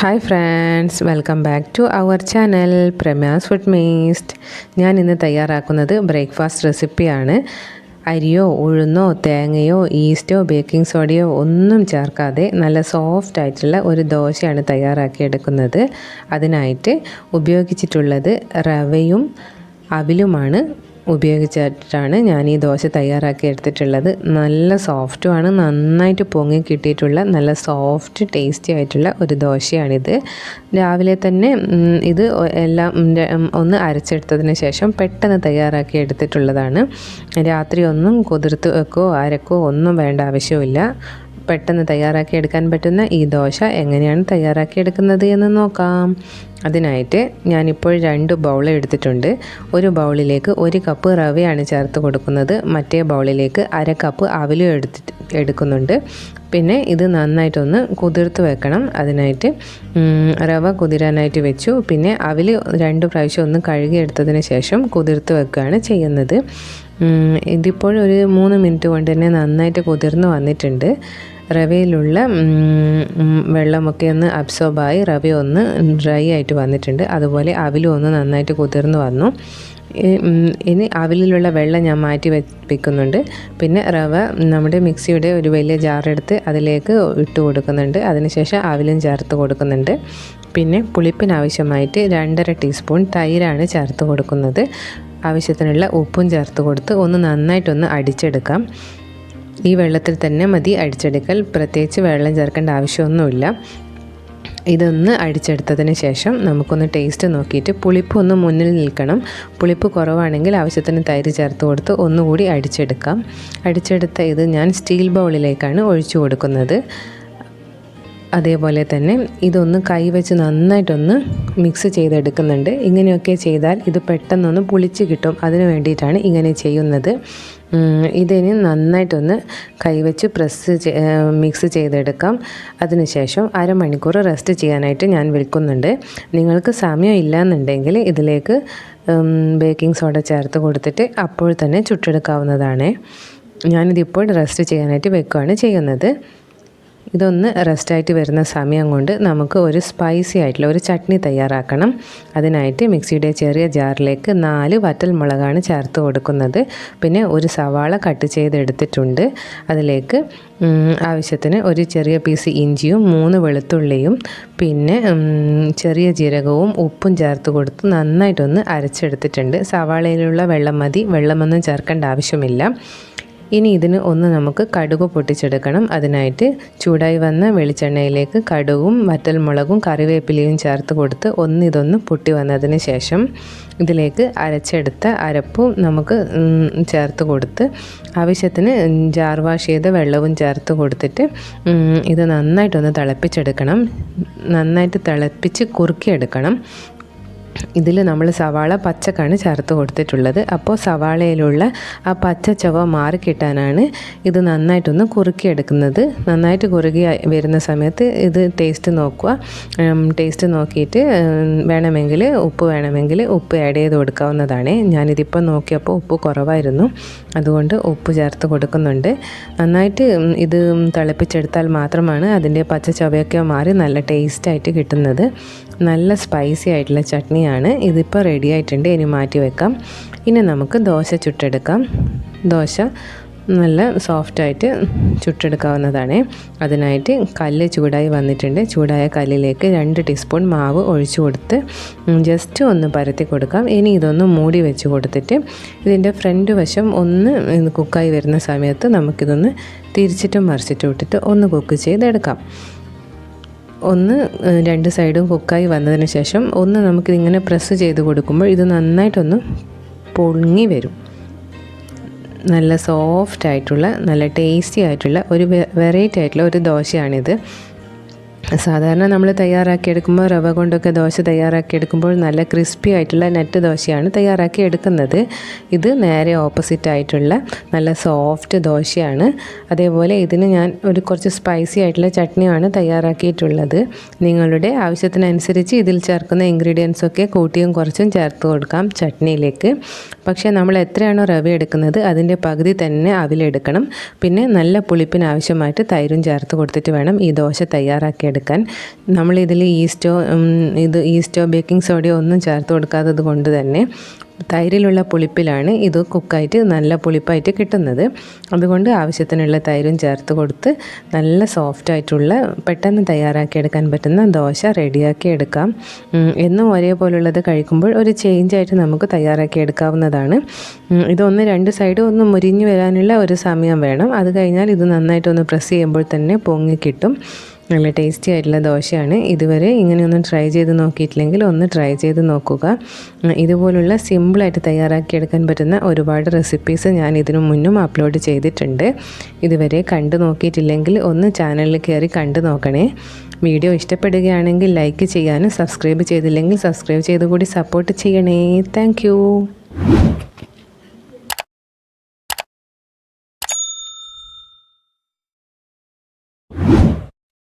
Hi friends welcome back to our channel Pramya's food മേസ്റ്റ്. ഞാൻ ഇന്ന് തയ്യാറാക്കുന്നത് ബ്രേക്ക്ഫാസ്റ്റ് റെസിപ്പിയാണ്. അരിയോ ഉഴുന്നോ തേങ്ങയോ ഈസ്റ്റോ ബേക്കിംഗ് സോഡയോ ഒന്നും ചേർക്കാതെ നല്ല സോഫ്റ്റ് ആയിട്ടുള്ള ഒരു ദോശയാണ് തയ്യാറാക്കിയെടുക്കുന്നത്. അതിനായിട്ട് ഉപയോഗിച്ചിട്ടുള്ളത് റവയും അവിലുമാണ്. ഉപയോഗിച്ചിട്ടാണ് ഞാൻ ഈ ദോശ തയ്യാറാക്കി എടുത്തിട്ടുള്ളത്. നല്ല സോഫ്റ്റുമാണ്. നന്നായിട്ട് പൊങ്ങി കിട്ടിയിട്ടുള്ള നല്ല സോഫ്റ്റ് ടേസ്റ്റി ആയിട്ടുള്ള ഒരു ദോശയാണിത്. രാവിലെ തന്നെ ഇത് എല്ലാം ഒന്ന് അരച്ചെടുത്തതിന് ശേഷം പെട്ടെന്ന് തയ്യാറാക്കി എടുത്തിട്ടുള്ളതാണ്. രാത്രി ഒന്നും കുതിർത്ത് വെക്കോ അരക്കോ ഒന്നും വേണ്ട ആവശ്യമില്ല പെട്ടെന്ന് തയ്യാറാക്കി എടുക്കാൻ പറ്റുന്ന ഈ ദോശ എങ്ങനെയാണ് തയ്യാറാക്കി എടുക്കുന്നത് എന്ന് നോക്കാം. അതിനായിട്ട് ഞാനിപ്പോൾ രണ്ട് ബൗൾ എടുത്തിട്ടുണ്ട്. ഒരു ബൗളിലേക്ക് ഒരു കപ്പ് റവയാണ് ചേർത്ത് കൊടുക്കുന്നത്. മറ്റേ ബൗളിലേക്ക് അര കപ്പ് അവലും എടുത്തിട്ട് എടുക്കുന്നുണ്ട്. പിന്നെ ഇത് നന്നായിട്ടൊന്ന് കുതിർത്ത് വെക്കണം. അതിനായിട്ട് റവ കുതിരാനായിട്ട് വെച്ചു. പിന്നെ അവിൽ രണ്ട് പ്രാവശ്യം ഒന്ന് കഴുകി എടുത്തതിന് ശേഷം കുതിർത്ത് വെക്കുകയാണ് ചെയ്യുന്നത്. ഇതിപ്പോൾ ഒരു മൂന്ന് മിനിറ്റ് കൊണ്ട് തന്നെ നന്നായിട്ട് കുതിർന്ന് വന്നിട്ടുണ്ട്. റവയിലുള്ള വെള്ളമൊക്കെ ഒന്ന് അബ്സോർബായി റവ ഒന്ന് ഡ്രൈ ആയിട്ട് വന്നിട്ടുണ്ട്. അതുപോലെ അവിലും ഒന്ന് നന്നായിട്ട് കുതിർന്ന് വന്നു. ഇനി അവിലുള്ള വെള്ളം ഞാൻ മാറ്റി വെക്കുന്നുണ്ട് പിന്നെ റവ നമ്മുടെ മിക്സിയുടെ ഒരു വലിയ ജാറെടുത്ത് അതിലേക്ക് ഇട്ട് കൊടുക്കുന്നുണ്ട്. അതിനുശേഷം അവിലും ചേർത്ത് കൊടുക്കുന്നുണ്ട്. പിന്നെ പുളിപ്പിനാവശ്യമായിട്ട് രണ്ടര ടീസ്പൂൺ തൈരാണ് ചേർത്ത് കൊടുക്കുന്നത്. ആവശ്യത്തിനുള്ള ഉപ്പും ചേർത്ത് കൊടുത്ത് ഒന്ന് നന്നായിട്ടൊന്ന് അടിച്ചെടുക്കാം. ഈ വെള്ളത്തിൽ തന്നെ മതി. അടിച്ചെടുക്കൽ. പ്രത്യേകിച്ച് വെള്ളം ചേർക്കേണ്ട ആവശ്യമൊന്നുമില്ല. ഇതൊന്ന് അടിച്ചെടുത്തതിന് ശേഷം നമുക്കൊന്ന് ടേസ്റ്റ് നോക്കിയിട്ട് പുളിപ്പ് ഒന്ന് മുന്നിൽ നിൽക്കണം. പുളിപ്പ് കുറവാണെങ്കിൽ ആവശ്യത്തിന് തൈര് ചേർത്ത് കൊടുത്ത് ഒന്നുകൂടി അടിച്ചെടുക്കാം. അടിച്ചെടുത്ത ഇത് ഞാൻ സ്റ്റീൽ ബൗളിലേക്കാണ് ഒഴിച്ചു കൊടുക്കുന്നത്. അതേപോലെ തന്നെ ഇതൊന്ന് കൈവച്ച് നന്നായിട്ടൊന്ന് മിക്സ് ചെയ്തെടുക്കുന്നുണ്ട്. ഇങ്ങനെയൊക്കെ ചെയ്താൽ ഇത് പെട്ടെന്നൊന്ന് പുളിച്ച് കിട്ടും. അതിന് വേണ്ടിയിട്ടാണ് ഇങ്ങനെ ചെയ്യുന്നത്. ഇതിന് നന്നായിട്ടൊന്ന് കൈവച്ച് പ്രസ് മിക്സ് ചെയ്തെടുക്കാം. അതിനുശേഷം അരമണിക്കൂർ റെസ്റ്റ് ചെയ്യാനായിട്ട് ഞാൻ വിൽക്കുന്നുണ്ട് നിങ്ങൾക്ക് സമയം ഇല്ലയെന്നുണ്ടെങ്കിൽ ഇതിലേക്ക് ബേക്കിംഗ് സോഡ ചേർത്ത് കൊടുത്തിട്ട് അപ്പോൾ തന്നെ ചുട്ടെടുക്കാവുന്നതാണ്. ഞാനിതിപ്പോൾ റെസ്റ്റ് ചെയ്യാനായിട്ട് വെക്കുകയാണ് ചെയ്യുന്നത്. ഇതൊന്ന് റെസ്റ്റായിട്ട് വരുന്ന സമയം കൊണ്ട് നമുക്ക് ഒരു സ്പൈസി ആയിട്ടുള്ള ഒരു ചട്നി തയ്യാറാക്കണം. അതിനായിട്ട് മിക്സിയുടെ ചെറിയ ജാറിലേക്ക് നാല് വറ്റൽ മുളകാണ് ചേർത്ത് കൊടുക്കുന്നത്. പിന്നെ ഒരു സവാള കട്ട് ചെയ്തെടുത്തിട്ടുണ്ട്. അതിലേക്ക് ആവശ്യത്തിന് ഒരു ചെറിയ പീസ് ഇഞ്ചിയും മൂന്ന് വെളുത്തുള്ളിയും പിന്നെ ചെറിയ ജീരകവും ഉപ്പും ചേർത്ത് കൊടുത്ത് നന്നായിട്ടൊന്ന് അരച്ചെടുത്തിട്ടുണ്ട്. സവാളയിലുള്ള വെള്ളം മതി. വെള്ളമൊന്നും ചേർക്കേണ്ട ആവശ്യമില്ല. ഇനി ഇതിന് ഒന്ന് നമുക്ക് കടുക് പൊട്ടിച്ചെടുക്കണം. അതിനായിട്ട് ചൂടായി വന്ന വെളിച്ചെണ്ണയിലേക്ക് കടുകും വറ്റൽമുളകും കറിവേപ്പിലയും ചേർത്ത് കൊടുത്ത് ഒന്ന് ഇതൊന്ന് പൊട്ടി വന്നതിന് ശേഷം ഇതിലേക്ക് അരച്ചെടുത്ത അരപ്പും നമുക്ക് ചേർത്ത് കൊടുത്ത് ആവശ്യത്തിന് ജാർ വാഷ് ചെയ്ത വെള്ളവും ചേർത്ത് കൊടുത്തിട്ട് ഇത് നന്നായിട്ടൊന്ന് തിളപ്പിച്ചെടുക്കണം. നന്നായിട്ട് തിളപ്പിച്ച് കുറുക്കിയെടുക്കണം. ഇതിൽ നമ്മൾ സവാള പച്ചക്കാണ് ചേർത്ത് കൊടുത്തിട്ടുള്ളത്. അപ്പോൾ സവാളയിലുള്ള ആ പച്ച ചുവ മാറിക്കിട്ടാനാണ് ഇത് നന്നായിട്ടൊന്ന് കുറുക്കിയെടുക്കുന്നത്. നന്നായിട്ട് കുറുകി വരുന്ന സമയത്ത് ഇത് ടേസ്റ്റ് നോക്കുക. ടേസ്റ്റ് നോക്കിയിട്ട് വേണമെങ്കിൽ ഉപ്പ് വേണമെങ്കിൽ ഉപ്പ് ആഡ് ചെയ്ത് കൊടുക്കാവുന്നതാണ്. ഞാനിതിപ്പോൾ നോക്കിയപ്പോൾ ഉപ്പ് കുറവായിരുന്നു. അതുകൊണ്ട് ഉപ്പ് ചേർത്ത് കൊടുക്കുന്നുണ്ട്. നന്നായിട്ട് ഇത് തിളപ്പിച്ചെടുത്താൽ മാത്രമാണ് അതിന്റെ പച്ച ചുവയൊക്കെ മാറി നല്ല ടേസ്റ്റായിട്ട് കിട്ടുന്നത്. നല്ല സ്പൈസി ആയിട്ടുള്ള ചട്നിയാണ്. ഇതിപ്പോൾ റെഡി ആയിട്ടുണ്ട്. ഇനി മാറ്റി വെക്കാം. ഇനി നമുക്ക് ദോശ ചുട്ടെടുക്കാം. ദോശ നല്ല സോഫ്റ്റായിട്ട് ചുട്ടെടുക്കാവുന്നതാണ്. അതിനായിട്ട് കല്ല് ചൂടായി വന്നിട്ടുണ്ട്. ചൂടായ കല്ലിലേക്ക് രണ്ട് ടീസ്പൂൺ മാവ് ഒഴിച്ചു കൊടുത്ത് ജസ്റ്റ് ഒന്ന് പരത്തി കൊടുക്കാം. ഇനി ഇതൊന്ന് മൂടി വെച്ച് കൊടുത്തിട്ട് ഇതിന്റെ ഫ്രണ്ട് വശം ഒന്ന് കുക്കായി വരുന്ന സമയത്ത് നമുക്കിതൊന്ന് തിരിച്ചിട്ടും മറിച്ചിട്ടും ഇട്ടിട്ട് ഒന്ന് കുക്ക് ചെയ്തെടുക്കാം. ഒന്ന് രണ്ട് സൈഡും കുക്കായി വന്നതിന് ശേഷം ഒന്ന് നമുക്കിതിങ്ങനെ പ്രസ് ചെയ്ത് കൊടുക്കുമ്പോൾ ഇത് നന്നായിട്ടൊന്ന് പൊങ്ങി വരും. നല്ല സോഫ്റ്റ് ആയിട്ടുള്ള നല്ല ടേസ്റ്റി ആയിട്ടുള്ള ഒരു വെറൈറ്റി ആയിട്ടുള്ള ഒരു ദോശയാണിത്. സാധാരണ നമ്മൾ തയ്യാറാക്കി തയ്യാറാക്കിയെടുക്കുമ്പോൾ റവ കൊണ്ടൊക്കെ ദോശ തയ്യാറാക്കി എടുക്കുമ്പോൾ നല്ല ക്രിസ്പി ആയിട്ടുള്ള നെറ്റ് ദോശയാണ് തയ്യാറാക്കി എടുക്കുന്നത്. ഇത് നേരെ ഓപ്പോസിറ്റ് ആയിട്ടുള്ള നല്ല സോഫ്റ്റ് ദോശയാണ്. അതേപോലെ ഇതിന് ഞാൻ ഒരു കുറച്ച് സ്പൈസി ആയിട്ടുള്ള ചട്നിയാണ് തയ്യാറാക്കിയിട്ടുള്ളത്. നിങ്ങളുടെ ആവശ്യത്തിനനുസരിച്ച് ഇതിൽ ചേർക്കുന്ന ഇൻഗ്രീഡിയൻസ് ഒക്കെ കൂട്ടിയും കുറച്ചും ചേർത്ത് കൊടുക്കാം ചട്നിയിലേക്ക്. പക്ഷേ നമ്മൾ എത്രയാണോ റവ എടുക്കുന്നത് അതിന്റെ പകുതി തന്നെ അവിലെടുക്കണം. പിന്നെ നല്ല പുളിപ്പിന് ആവശ്യമായിട്ട് തൈരും ചേർത്ത് കൊടുത്തിട്ട് വേണം ഈ ദോശ തയ്യാറാക്കി എടുക്കാൻ. നമ്മൾ നമ്മളിതിൽ ഈസ്റ്റോ ഇത് ഈസ്റ്റോ ബേക്കിംഗ് സോഡയോ ഒന്നും ചേർത്ത് കൊടുക്കാത്തത് കൊണ്ട് തന്നെ തൈരിലുള്ള പുളിപ്പിലാണ് ഇത് കുക്കായിട്ട് നല്ല പുളിപ്പായിട്ട് കിട്ടുന്നത്. അതുകൊണ്ട് ആവശ്യത്തിനുള്ള തൈരും ചേർത്ത് കൊടുത്ത് നല്ല സോഫ്റ്റായിട്ടുള്ള പെട്ടെന്ന് തയ്യാറാക്കി എടുക്കാൻ പറ്റുന്ന ദോശ റെഡിയാക്കി എടുക്കാം. എന്നും ഒരേപോലുള്ളത് കഴിക്കുമ്പോൾ ഒരു ചേഞ്ചായിട്ട് നമുക്ക് തയ്യാറാക്കി എടുക്കാവുന്നതാണ്. ഇതൊന്ന് രണ്ട് സൈഡും ഒന്ന് മുരിഞ്ഞു വരാനുള്ള ഒരു സമയം വേണം. അത് കഴിഞ്ഞാൽ ഇത് നന്നായിട്ടൊന്ന് പ്രസ് ചെയ്യുമ്പോൾ തന്നെ പൊങ്ങി കിട്ടും. നല്ല ടേസ്റ്റി ആയിട്ടുള്ള ദോശയാണ്. ഇതുവരെ ഇങ്ങനെയൊന്നും ട്രൈ ചെയ്ത് നോക്കിയിട്ടില്ലെങ്കിൽ ഒന്ന് ട്രൈ ചെയ്ത് നോക്കുക. ഇതുപോലുള്ള സിമ്പിളായിട്ട് തയ്യാറാക്കിയെടുക്കാൻ പറ്റുന്ന ഒരുപാട് റെസിപ്പീസ് ഞാൻ ഇതിനു മുന്നും അപ്ലോഡ് ചെയ്തിട്ടുണ്ട്. ഇതുവരെ കണ്ടു നോക്കിയിട്ടില്ലെങ്കിൽ ഒന്ന് ചാനലിൽ കയറി കണ്ടു നോക്കണേ. വീഡിയോ ഇഷ്ടപ്പെടുകയാണെങ്കിൽ ലൈക്ക് ചെയ്യാനും സബ്സ്ക്രൈബ് ചെയ്തില്ലെങ്കിൽ സബ്സ്ക്രൈബ് ചെയ്ത് കൂടി സപ്പോർട്ട് ചെയ്യണേ താങ്ക്